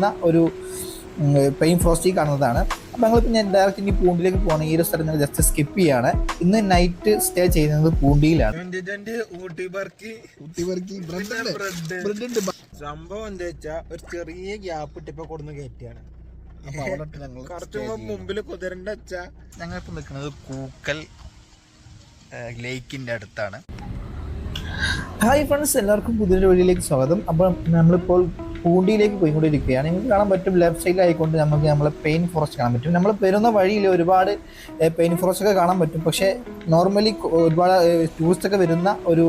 എന്ന ഒരു pain frosty കാണുന്നതാണ്. അപ്പോൾ ഇപ്പം ഞാൻ ഡയറക്റ്റ് ഇനി പൂണ്ടിലേക്ക് പോകണം ഈ ഒരു സ്ഥലം ഞങ്ങൾ ജസ്റ്റ് സ്കിപ്പ് ചെയ്യാണ്. ഇന്ന് നൈറ്റ് സ്റ്റേ ചെയ്യുന്നത് പൂണ്ടിയിലാണ്. സംഭവം എന്താ വെച്ചാ ഒരു ചെറിയ ഗ്യാപ്പ് ഇട്ടിപ്പോ കൊടുന്ന് കയറ്റിയാണ്. മുമ്പിൽ കുതിരണ്ട ഇട്ട് ഞങ്ങൾ ഇപ്പൊ വെച്ചാ നിൽക്കുന്നത് കൂക്കൽ ലേക്കിന്റെ അടുത്താണ്. ഹായ് ഫ്രണ്ട്സ് എല്ലാവർക്കും പുതിയൊരു വീഡിയോയിലേക്ക് സ്വാഗതം. അപ്പോൾ നമ്മളിപ്പോൾ പൂണ്ടിയിലേക്ക് പോയിക്കൊണ്ടിരിക്കുകയാണ്. നിങ്ങൾക്ക് കാണാൻ പറ്റും ലെഫ്റ്റ് സൈഡിലായിക്കൊണ്ട് നമുക്ക് നമ്മളെ പെയിൻ ഫോറസ്റ്റ് കാണാൻ പറ്റും. നമ്മൾ വരുന്ന വഴിയിൽ ഒരുപാട് പെയിൻ ഫോറസ്റ്റ് ഒക്കെ കാണാൻ പറ്റും. പക്ഷേ നോർമലി ഒരുപാട് ടൂറിസ്റ്റ് ഒക്കെ വരുന്ന ഒരു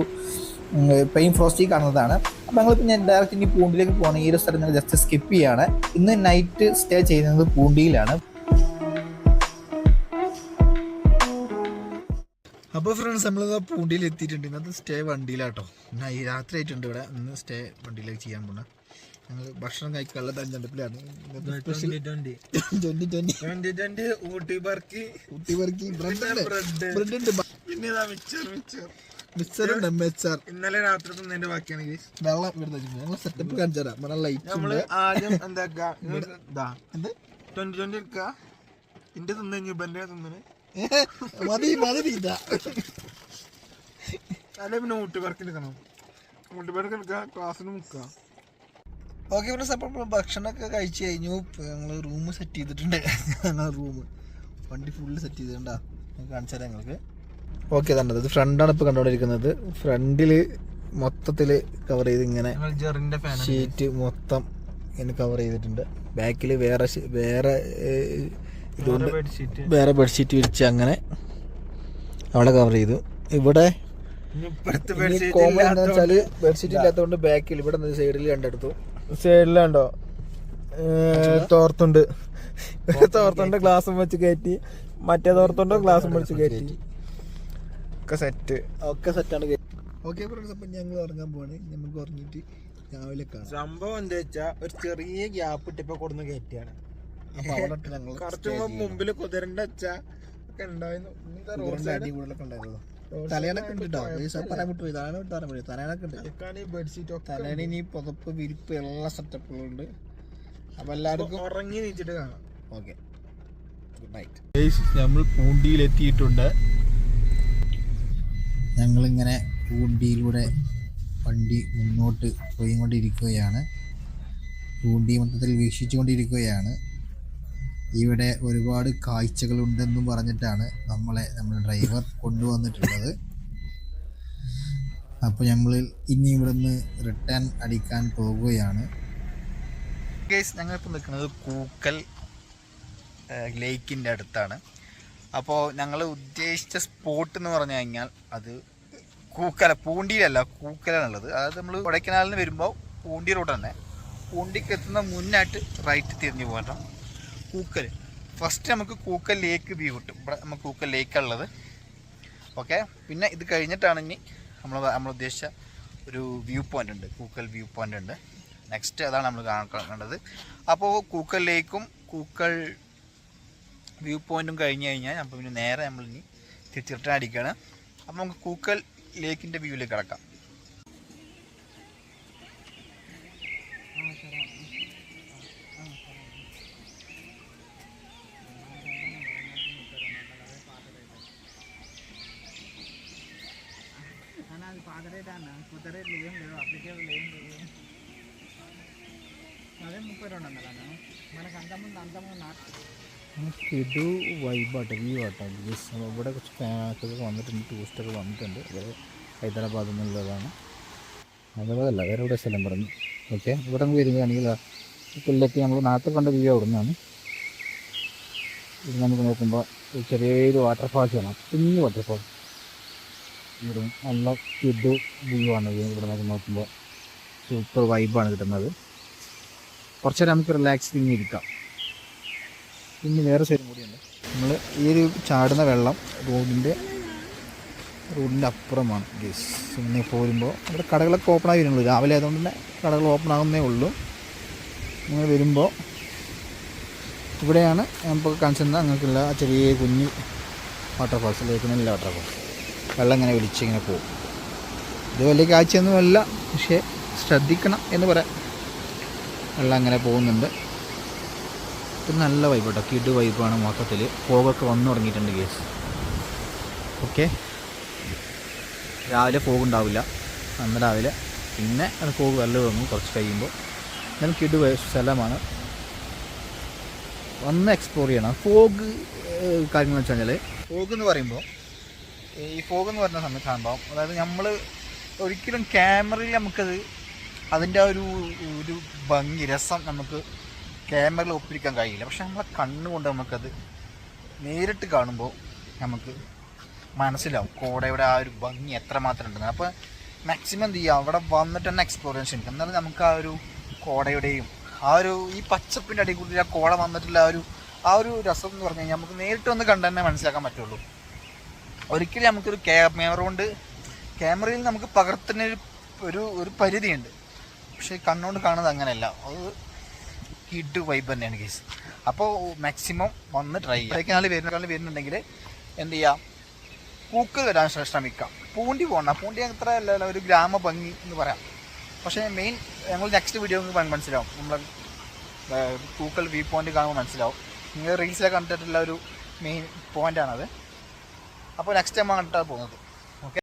പെയിൻ ഫോറസ്റ്റ് കാണുന്നതാണ്. അപ്പോൾ ഞങ്ങളിപ്പോൾ ഞാൻ ഡയറക്റ്റ് ഇനി പൂണ്ടിയിലേക്ക് പോകണം ഈ ഒരു സ്ഥലം ഞങ്ങൾ ജസ്റ്റ് സ്കിപ്പ് ചെയ്യാണ്. ഇന്ന് നൈറ്റ് സ്റ്റേ ചെയ്യുന്നത് പൂണ്ടിയിലാണ്. അപ്പോൾ ഫ്രണ്ട്സ് നമ്മളിതാ പൂണ്ടിയിൽ എത്തിയിട്ടുണ്ട് ഇന്നത്തെ സ്റ്റേ വണ്ടിയിലാട്ടോ. രാത്രി ആയിട്ടുണ്ട് ഇവിടെ. ഇന്ന് സ്റ്റേ വണ്ടിയിലേക്ക് ചെയ്യാൻ പോണ ഞങ്ങൾ ഭക്ഷണം കഴിക്കാനുള്ള തെരഞ്ഞെടുപ്പിലാണ് ഊട്ടി ബർക്കി ബ്രെഡ് ഉണ്ട് ബ്രെഡ് ബ്രെഡ്. ഉണ്ട്. പിന്നെ ഇതാ മിച്ചർ മിച്ചർ. മിക്സർ ഉണ്ട് ഇന്നലെ രാത്രി തിന്നതിന്റെ. വെള്ളം ഇവിടെ ഞങ്ങൾ സെറ്റപ്പ് കാണിച്ചു തരാം. ഇവിടെ ലൈറ്റ് നമ്മൾ ആദ്യം എന്ത്? ട്വന്റി തിന്നു ഇബന്റെ തിന്നു മതി മതി ഇതാ. അല്ലെ പിന്നെ ഊട്ടി ബർക്കി എടുക്കണം. ഊട്ടി ബർക്കി എടുക്ക. ക്ലാസ്സിന് മുക്കാം. ഓക്കെ പിന്നെ അപ്പോൾ നമ്മൾ ഭക്ഷണമൊക്കെ കഴിച്ച് കഴിഞ്ഞു. ഞങ്ങൾ റൂം സെറ്റ് ചെയ്തിട്ടുണ്ട്. ഞങ്ങൾ റൂം വണ്ടി ഫുള്ള് സെറ്റ് ചെയ്തിട്ടുണ്ടാ. ഞാൻ കാണിച്ചു തരാം ഞങ്ങൾക്ക് ഓക്കെ തന്നെ ഇത് ഫ്രണ്ടാണ് ഇപ്പോൾ കണ്ടുകൊണ്ടിരിക്കുന്നത്. ഫ്രണ്ടിൽ മൊത്തത്തിൽ കവർ ചെയ്ത് ഇങ്ങനെ ഷീറ്റ് മൊത്തം ഇങ്ങനെ കവർ ചെയ്തിട്ടുണ്ട്. ബാക്കിൽ വേറെ വേറെ ഇതുകൊണ്ട് വേറെ ബെഡ്ഷീറ്റ് വിരിച്ച് അങ്ങനെ അവിടെ കവർ ചെയ്തു. ഇവിടെ കോമൺ എന്താ വെച്ചാൽ ബെഡ്ഷീറ്റ് ഇല്ലാത്തതുകൊണ്ട് ബാക്കിൽ ഇവിടെ സൈഡിൽ കണ്ടെടുത്തു സൈഡിലുണ്ടോ? തോർത്തുണ്ട്. തോർത്തുണ്ട്. ഗ്ലാസും വെച്ച് കയറ്റി മറ്റേ തോർത്തുണ്ട് ഗ്ലാസും വെച്ച് കയറ്റി ഒക്കെ സെറ്റ്. ഒക്കെ സെറ്റാണ് ഓക്കെ ഫ്രണ്ട്സ് അപ്പം ഞങ്ങൾ ഉറങ്ങാൻ പോവാണ്. നമുക്ക് ഉറങ്ങിയിട്ട് രാവിലെ സംഭവം എന്താ വെച്ചാൽ ഒരു ചെറിയ ഗ്യാപ്പ് ഇട്ടിപ്പോ കൊടുന്ന് കയറ്റിയാണ് കുറച്ച് മുമ്പിൽ കുതിരണ്ട വെച്ചാ ഒക്കെ ഉണ്ടായിരുന്നു. അടി കൂടുതലൊക്കെ ഉണ്ടായിരുന്നു. തലയണൊക്കെ ഉണ്ട് കേട്ടോ ഈ സ- പറയാൻ വിട്ടു പോയി തലയണ വിട്ട് പറയാൻ പറ്റും തലയണൊക്കെ ഉണ്ട്. ബെഡ്ഷീറ്റ് ഇനി പുതപ്പ് വിരിപ്പ് എല്ലാ സെറ്റപ്പുകളുണ്ട് അപ്പോൾ എല്ലാവർക്കും ഉറങ്ങി നീച്ചിട്ട് കാണാം. ഓക്കെ ഗുഡ് നൈറ്റ് നമ്മൾ പൂണ്ടിയിലെത്തിയിട്ടുണ്ട്. ഞങ്ങളിങ്ങനെ പൂണ്ടിയിലൂടെ വണ്ടി മുന്നോട്ട് പോയിക്കൊണ്ടിരിക്കുകയാണ്. പൂണ്ടി മൊത്തത്തിൽ വീക്ഷിച്ചുകൊണ്ടിരിക്കുകയാണ്. ഇവിടെ ഒരുപാട് കാഴ്ചകളുണ്ടെന്നും പറഞ്ഞിട്ടാണ് നമ്മളെ നമ്മുടെ ഡ്രൈവർ കൊണ്ടുവന്നിട്ടുള്ളത്. അപ്പോൾ നമ്മൾ ഇനി ഇവിടുന്ന് റിട്ടേൺ അടിക്കാൻ പോകുകയാണ്. ഞങ്ങളിപ്പോൾ നിൽക്കുന്നത് കൂക്കൽ ലേക്കിന്റെ അടുത്താണ്. അപ്പോൾ ഞങ്ങൾ ഉദ്ദേശിച്ച സ്പോട്ട് എന്ന് പറഞ്ഞു കഴിഞ്ഞാൽ അത് കൂക്കല പൂണ്ടിയിലല്ല കൂക്കലാണുള്ളത്. അതായത് നമ്മൾ കൊടൈക്കനാലിൽ നിന്ന് വരുമ്പോൾ പൂണ്ടി റോഡ് തന്നെ. പൂണ്ടിക്ക് എത്തുന്ന മുന്നായിട്ട് റൈറ്റ് തിരിഞ്ഞു പോകണം. കൂക്കൽ ഫസ്റ്റ് നമുക്ക് കൂക്കൽ ലേക്ക് വ്യൂ കിട്ടും ഇവിടെ നമുക്ക് കൂക്കൽ ലേക്കുള്ളത് ഓക്കെ പിന്നെ ഇത് കഴിഞ്ഞിട്ടാണ് ഇനി നമ്മൾ നമ്മൾ ഉദ്ദേശിച്ച ഒരു വ്യൂ പോയിന്റ് ഉണ്ട്. കൂക്കൽ വ്യൂ പോയിന്റ് ഉണ്ട്. നെക്സ്റ്റ് അതാണ് നമ്മൾ കാണേണ്ടത് അപ്പോൾ കൂക്കൽ ലേക്കും കൂക്കൽ വ്യൂ പോയിന്റും കഴിഞ്ഞ് കഴിഞ്ഞാൽ അപ്പോൾ പിന്നെ നേരെ നമ്മൾ ഇനി തിരിച്ച് അടിക്കുകയാണ് അപ്പോൾ നമുക്ക് കൂക്കൽ ലേക്കിന്റെ വ്യൂവിലേക്ക് കിടക്കാം. ഇത് വൈബാട്ടോ വ്യൂ ആട്ടോ ജസ്റ്റ് ഇവിടെ കുറച്ച് ഫാനൊക്കെ വന്നിട്ടുണ്ട് ടൂറിസ്റ്റൊക്കെ വന്നിട്ടുണ്ട്. ഹൈദരാബാദിൽ നിന്നുള്ളതാണ്. ഹൈദരാബാദല്ല വേറെ ഇവിടെ സ്ഥലം പറഞ്ഞു? ഓക്കെ ഇവിടെ നമുക്ക് നമ്മൾ നാട്ടിൽ കണ്ട വ്യൂ അവിടെ നിന്നാണ് ഇത് നമുക്ക് നോക്കുമ്പോൾ ചെറിയൊരു വാട്ടർഫാൾസ് കാണാം. കുഞ്ഞു വാട്ടർഫാൾ ഇവിടെ നല്ല കിഡു വ്യൂ ആണ് ഇവിടെ നിന്ന് നോക്കുമ്പോൾ സൂപ്പർ വൈബാണ് കിട്ടുന്നത്. കുറച്ച് നേരം നമുക്ക് റിലാക്സ് ചെയ്ത് ഇരിക്കാം. പിന്നെ വേറെ സൈഡും കൂടിയുണ്ട് നമ്മൾ ഈ ഒരു ചാടുന്ന വെള്ളം റോഡിന്റെ റോഡിന്റെ അപ്പുറമാണ് ഗേസ് ഇങ്ങനെ പോരുമ്പോൾ ഇവിടെ കടകളൊക്കെ ഓപ്പൺ ആയി വരുന്നുള്ളൂ. രാവിലെ ആയതുകൊണ്ട് തന്നെ കടകൾ ഓപ്പൺ ആകുന്നേ ഉള്ളൂ. നിങ്ങൾ വരുമ്പോൾ ഇവിടെയാണ് നമുക്ക് കാണിച്ചിരുന്ന അങ്ങനെയുള്ള ചെറിയ കുഞ്ഞ് വാട്ടർഫാൾസ് നല്ല വാട്ടർഫാൾസ് വെള്ളം ഇങ്ങനെ ഒലിച്ചിങ്ങനെ പോകും ഇത് വലിയ കാഴ്ചയൊന്നുമല്ല പക്ഷേ ശ്രദ്ധിക്കണം എന്ന് പറയാം. വെള്ളം അങ്ങനെ പോകുന്നുണ്ട്. ഇത് നല്ല വൈബ് കേട്ടോ കിഡ് വൈബാണ് മൊത്തത്തിൽ ഫോഗൊക്കെ വന്നു തുടങ്ങിയിട്ടുണ്ട് കേസ് ഓക്കെ രാവിലെ ഫോഗ് ഉണ്ടാവില്ല അന്ന് രാവിലെ പിന്നെ അത് ഫോഗ് വെള്ളം തുടങ്ങും കുറച്ച് കഴിയുമ്പോൾ എന്നാലും കിഡ് സ്ഥലമാണ്. വന്ന് എക്സ്പ്ലോർ ചെയ്യണം. ഫോഗ് കാര്യങ്ങൾ വെച്ച് കഴിഞ്ഞാൽ ഫോഗ് എന്ന് പറയുമ്പോൾ ഈ ഫോഗ് എന്ന് പറയുന്ന സമയത്ത് സംഭവം അതായത് നമ്മൾ ഒരിക്കലും ക്യാമറയിൽ നമുക്കത് അതിന്റെ ആ ഒരു ഒരു ഭംഗി രസം നമുക്ക് ക്യാമറയിൽ ഒപ്പിരിക്കാൻ കഴിയില്ല. പക്ഷെ നമ്മളെ കണ്ണുകൊണ്ട് നമുക്കത് നേരിട്ട് കാണുമ്പോൾ നമുക്ക് മനസ്സിലാവും കോടയുടെ ആ ഒരു ഭംഗി എത്രമാത്രം ഉണ്ടെന്ന്. അപ്പോൾ മാക്സിമം എന്ത് ചെയ്യുക അവിടെ വന്നിട്ട് തന്നെ എക്സ്പ്ലോർ ചെയ്യാൻ ശ്രമിക്കും എന്നാലും നമുക്ക് ആ ഒരു കോടയുടെയും ആ ഒരു ഈ പച്ചപ്പിന്റെ അടിയിൽ കൂടി ആ കോട വന്നിട്ടുള്ള ആ ഒരു ആ ഒരു രസം എന്ന് പറഞ്ഞു കഴിഞ്ഞാൽ നമുക്ക് നേരിട്ട് വന്ന് കണ്ടു തന്നെ മനസ്സിലാക്കാൻ പറ്റുള്ളൂ. ഒരിക്കലും നമുക്കൊരു ക്യാമറ കൊണ്ട് ക്യാമറയിൽ നമുക്ക് പകർത്തുന്ന ഒരു ഒരു പരിധിയുണ്ട്. പക്ഷേ കണ്ണുകൊണ്ട് കാണുന്നത് അങ്ങനെയല്ല. അത് കിഡ് വൈബ് തന്നെയാണ് കേസ് അപ്പോൾ മാക്സിമം വന്ന് ട്രൈ ചെയ്യാം. കൊടൈക്കനാൽ വരുന്ന വരുന്നുണ്ടെങ്കിൽ എന്ത് ചെയ്യാം? പൂക്കൾ വരാൻ ശ്ര- ശ്രമിക്കാം. പൂണ്ടി പോകണ്ട. പൂണ്ടി അത്ര അല്ല ഒരു ഗ്രാമ ഭംഗി എന്ന് പറയാം. പക്ഷേ മെയിൻ ഞങ്ങൾ നെക്സ്റ്റ് വീഡിയോ മനസ്സിലാവും. നമ്മൾ പൂക്കൾ വ്യൂ പോയിന്റ് കാണുമ്പോൾ മനസ്സിലാവും. നിങ്ങൾ റീൽസിലൊക്കെ കണ്ടിട്ടുള്ള ഒരു മെയിൻ പോയിന്റാണത് അപ്പോൾ നെക്സ്റ്റ് ടൈം അങ്ങോട്ടാണ് പോകുന്നത്.